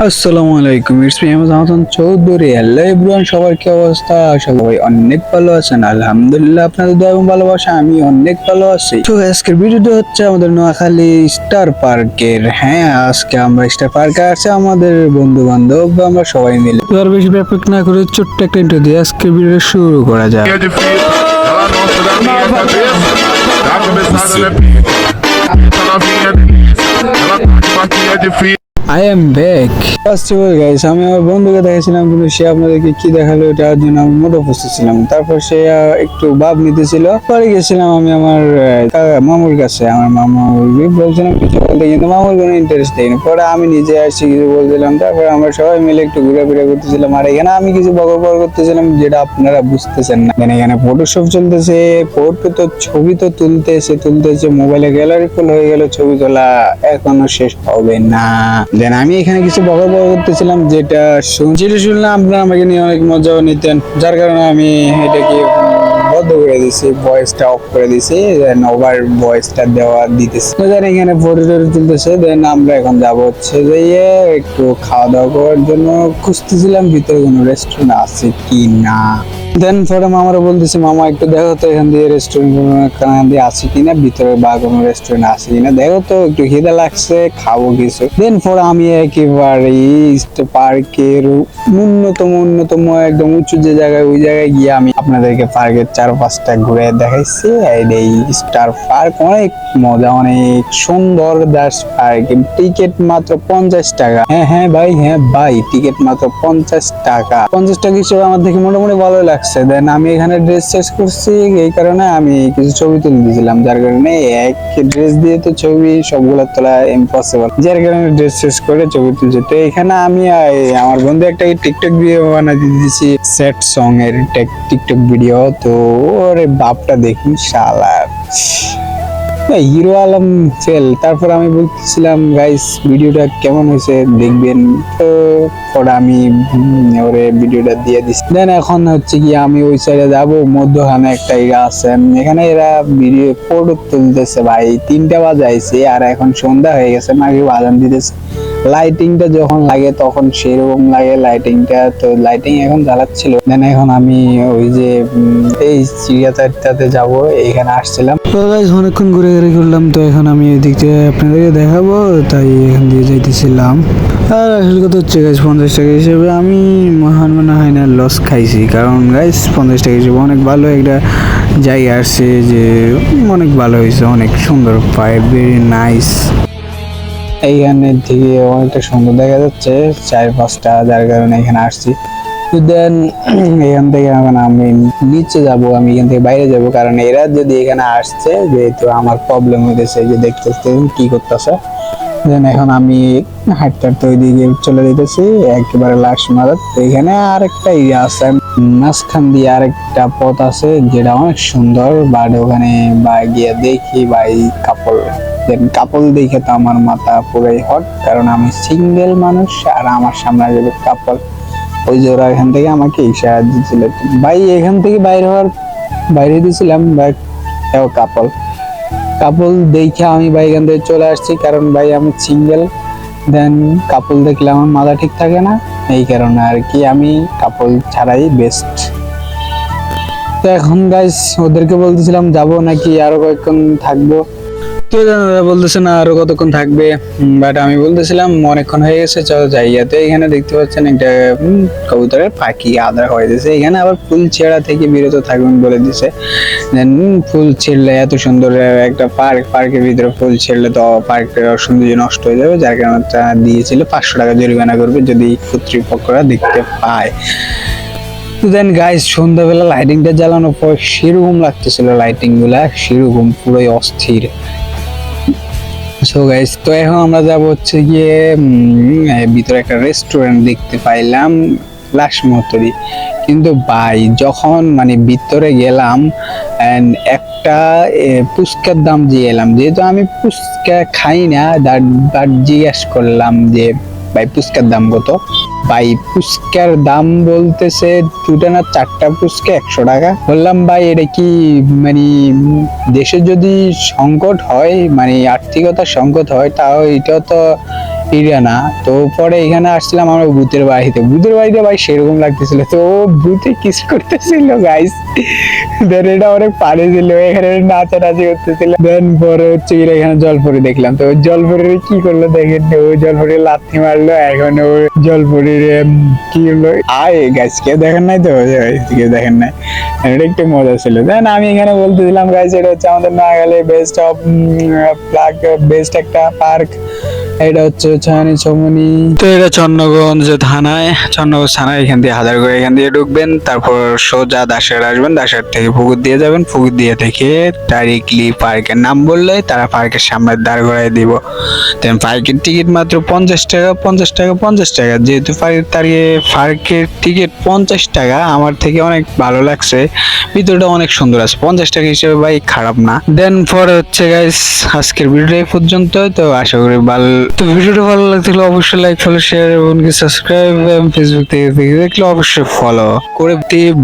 আসসালামু আলাইকুম it's me Hasan Chowdhury hello everyone সবার কি অবস্থা সবাই অনেক ভালো আছেন আলহামদুলিল্লাহ আপনাদের দয়া এবং ভালোবাসা আমি অনেক ভালো আছি তো আজকের ভিডিওটা হচ্ছে আমাদের নোয়াখালী স্টার পার্কের হ্যাঁ আজকে আমরা স্টার পার্কে আছে আমাদের বন্ধু বান্ধব আমরা সবাই মিলে তো আর বেশি ব্যাপক না করে ছোট্ট একটা ইন্টারভিউ দিয়ে aজকের ভিডিওটা শুরু করা যাক. I am back first of all guys আমি আমার বন্ধুকে দেখেছিলাম কিন্তু সে আপনাদেরকে কি দেখাল এটার জন্য আমি মোটো উপস্থিত ছিলাম তারপর সে একটু ভাব নিতেছিল। পরে গেছিলাম আমি আমার মামুর কাছে। আমার মামা বলছিলাম কিছু বলতে, কিন্তু মামুর কোনো ইন্টারেস্ট দেয়নি। পরে আমি নিজে আসছি, কিছু বলছিলাম। তারপর আমরা সবাই মিলে একটু ঘুরাফেরা করতেছিলাম। আর এখানে আমি কিছু বকর করতেছিলাম, যেটা আপনারা বুঝতেছেন না। এখানে ফটো সব চলতেছে ফটো তো ছবি তো তুলতেছে তুলতেছে মোবাইলে গ্যালারি ফুল হয়ে গেল, ছবি তোলা এখনও শেষ হবে না। দেন আমি এখানে কিছু বকর বকর করতেছিলাম যেটা শুনছিল শুনলাম আপনারা আমাকে নিয়ে অনেক মজাও নিতেন। যার কারণে আমি এটাকে বন্ধ করে দিছি ভয়েসটা অফ করে দিছি দেন ওভার ভয়েসটা দেওয়া দিতেছি। তো দেন এখানে ফটো টটো তুলতেছে দেন আমরা এখন যাব হচ্ছে যে ইয়ে একটু খাওয়া দাওয়া করার জন্য। খুঁজতেছিলাম ভিতরে কোনো রেস্টুরেন্ট আছে কি না। দেন বলতেছে, মামা, একটু দেখো তো এখান দিয়ে রেস্টুরেন্ট দিয়ে আছে কিনা ভিতরে বা কোনো রেস্টুরেন্ট আছে কিনা দেখো তো, একটু খিদে লাগছে, খাব কিছু। দেন পরে আমি একেবারে ইস্ট পার্কের ন্যূনতম অন্যতম একদম উঁচু যে জায়গায়, ওই জায়গায় গিয়ে আমি আপনাদেরকে পার্কের চার পাঁচটা ঘুরে দেখাইছি এই স্টার পার্ক অনেক মজা, অনেক সুন্দর দাস পার্ক টিকিট মাত্র পঞ্চাশ টাকা। হ্যাঁ হ্যাঁ ভাই হ্যাঁ ভাই টিকিট মাত্র পঞ্চাশ টাকা। পঞ্চাশ টাকা হিসেবে আমার দেখে মোটামুটি ভালো লাগছে। দেন আমি এখানে ড্রেস চেঞ্জ করছি, এই কারণে আমি কিছু ছবি তুলে দিয়েছিলাম, যার কারণে এক ড্রেস দিয়ে তো ছবি সবগুলো তোলা ইম্পসিবল যার কারণে ড্রেস চেঞ্জ করে ছবি তুলছে। তো এখানে আমি আমার বন্ধু একটা টিকটক ভিডিও বানাতে দিয়েছি সেট সং এর টিকটক ভিডিও তো ওরে বাপটা দেখি শালার হিরো আলম ফেল তারপর আমি বলতেছিলাম গাইস ভিডিওটা কেমন হয়েছে দেখবেন? তো পরে আমি ওরে ভিডিওটা দিয়ে দিচ্ছি দেন এখন হচ্ছে কি আমি ওই সাইডে যাব, মধ্যখানে একটা ইরা আছে। এখানে এরা ভিডিও ফটো তুলতেছে, ভাই। তিনটা বাজাইছে আর এখন সন্ধ্যা হয়ে গেছে নাকি বাজান দিতেছে। লাইটিংটা যখন লাগে, তখন সেরকম লাগে লাইটিংটা তো লাইটিং এখন জ্বালাচ্ছিল। দেন এখন আমি ওই যে এই চিড়িয়াখানাতে যাব এইখানে আসছিলাম। তো অনেকক্ষণ ঘুরে ঘুরে করলাম তো এখন আমি এই দিক থেকে আপনাদেরকে দেখাবো, তাই এখান দিয়ে যাইতেছিলাম। আর আসল কথা হচ্ছে গাইজ পঞ্চাশ টাকা হিসেবে আমি মহান মনে হয় না লস খাইছি। কারণ গাইজ পঞ্চাশ টাকা হিসেবে অনেক ভালো একটা জায়গা আসছে যে, অনেক ভালো হয়েছে, অনেক সুন্দর পায় ভেরি নাইস এইখানে থেকে অনেকটা সুন্দর দেখা যাচ্ছে চার পাঁচটা যার কারণে এখানে আসছি। দেন এখান থেকে এখন আমি নিচে যাব, আমি এখান থেকে বাইরে যাব, কারণ এরা যদি এখানে আসছে, যেহেতু আমার প্রবলেম হইতেছে যে দেখতেছে কি করতেছে দেন এখন আমি হাঁটতে হাঁটতে ওইদিকে চলে যেতেছি, একেবারে লাস্ট মারাত তো এখানে আরেকটা ইয়ে আছে, মাঝখান দিয়ে আরেকটা পথ আছে, যেটা অনেক সুন্দর, বাট ওখানে বা গিয়ে দেখি ভাই কাপড় দেন কাপল দেখে তো আমার মাথা পুরাই হট কারণ আমি সিঙ্গেল মানুষ আর আমার সামনে যাবে কাপল ওই যে এখান থেকে আমাকে ইশারা দিচ্ছিল ভাই, এখান থেকে বাইরে হওয়ার, বাইরে দিয়েছিলাম বাট এও কাপল কাপল দেখে আমি ভাই এখান থেকে চলে আসছি, কারণ ভাই আমি সিঙ্গেল দেন কাপল দেখলে আমার মাথা ঠিক থাকে না, এই কারণে আর কি আমি কাপল ছাড়াই বেস্ট তো এখন গাইস ওদেরকে বলতেছিলাম, যাব নাকি আরও কয়েকক্ষণ থাকব? তো ওরা বলতেছে, না, আরও কতক্ষণ থাকবে? বাট আমি বলতেছিলাম, অনেকক্ষণ হয়ে গেছে, চলো যাই। এখানে দেখতে পাচ্ছেন একটা কবুতরের পাখি আদা হয়ে দিয়েছে এখানে আবার ফুল ছেঁড়া থেকে বিরত থাকবেন বলে দিছে। ফুল ছিঁড়লে এত সুন্দর একটা পার্ক, পার্কের ভিতরে ফুল ছিঁড়লে তো পার্কের সৌন্দর্য নষ্ট হয়ে যাবে, যার কারণে দিয়েছিল পাঁচশো টাকা জরিমানা করবে যদি কর্তৃপক্ষরা দেখতে পায়। দেন গাইস সন্ধ্যাবেলা লাইটিংটা জ্বালানোর পর সেরকম লাগতেছিল লাইটিংগুলা, সেরকম পুরোই অস্থির। সো গাইস তো এখন আমরা যাব হচ্ছে গিয়ে ভিতরে একটা রেস্টুরেন্ট দেখতে পাইলাম লাস্ট মুহূর্তে কিন্তু ভাই, যখন মানে ভিতরে গেলাম অ্যান্ড একটা পুস্কার দাম দিয়ে এলাম। যেহেতু আমি ফুচকা খাই না বাট জিজ্ঞাসা করলাম যে, ভাই, ফুচকার দাম কত? ভাই ফুচকার দাম বলতেছে দুটা না চারটা ফুচকা একশো টাকা। বললাম, ভাই, এটা কি মানে দেশে যদি সংকট হয় মানে আর্থিকতার সংকট হয়, তাও এটা তো ইরিয়ানা তো পরে এখানে আসছিলাম আমরা ভূতের বাড়িতে। ভূতের বাড়িতে ভাই সেরকম লাগতেছিল। তো ও ভূতে কিস করতেছিল গাইস দেন এটা অনেক পানি ছিল এখানে নাচানাচি করতেছিল। দেন পরে হচ্ছে কি এখানে জলপরি দেখলাম। তো জলপরির কি করল দেখেন ও জলপরি লাথি মারলো এখন ও জলপরির উম, কি হলো? আয় গাইস কেউ দেখেন নাই তো? কেউ দেখেন নাই। এটা একটু মজা ছিল। দেন আমি এখানে বলতেছিলাম গাইস এটা হচ্ছে আমাদের Noakhali best of plug best একটা পার্ক এটা হচ্ছে ছানি চমনি। তো এটা চন্নগঞ্জ থানায়। চন্নগঞ্জ থানায় এখান দিয়ে হাজার এখান দিয়ে ঢুকবেন। তারপর সোজা দাসের আসবেন। দাসের থেকে পুকুর দিয়ে যাবেন। পুকুর দিয়ে থেকে ডাইরেক্টলি পার্কের নাম বললে তারা পার্কের সামনে দাঁড় করাই দিব। দেন পার্কের টিকিট মাত্র পঞ্চাশ টাকা পঞ্চাশ টাকা পঞ্চাশ টাকা। যেহেতু পার্কের তারিখে, পার্কের টিকিট পঞ্চাশ টাকা, আমার থেকে অনেক ভালো লাগছে। ভিতরটা অনেক সুন্দর আছে। পঞ্চাশ টাকা হিসেবে ভাই খারাপ না। দেন পরে হচ্ছে গাইস আজকের ভিডিওটা এই পর্যন্ত তো আশা করি ভালো তো ভিডিওটা ভালো লাগলে অবশ্যই লাইক ফলো শেয়ার এবং সাবস্ক্রাইব ফেসবুক থেকে দেখে দেখলে অবশ্যই ফলো করে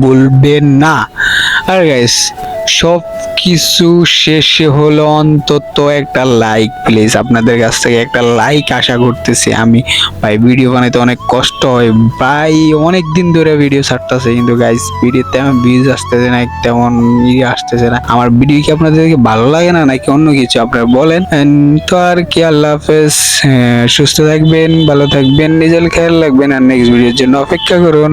বলবেন না। আর গাইস সব কিছু শেষে হলো অন্তত একটা লাইক প্লিজ আপনাদের কাছ থেকে একটা লাইক আশা করতেছি আমি। ভাই ভিডিও বানাইতে অনেক কষ্ট হয়। ভাই অনেক দিন ধরে ভিডিও ছাড়তেছে, কিন্তু গাইস ভিডিও তেমন ভিউজ আসতেছে না, তেমন ইয়ে আসতেছে না। আমার ভিডিও কি আপনাদেরকে ভালো লাগে না, নাকি অন্য কিছু? আপনারা বলেন। তো আর কি, আল্লাহ হাফেজ। সুস্থ থাকবেন, ভালো থাকবেন, নিজের খেয়াল রাখবেন, আর নেক্সট ভিডিওর জন্য অপেক্ষা করুন।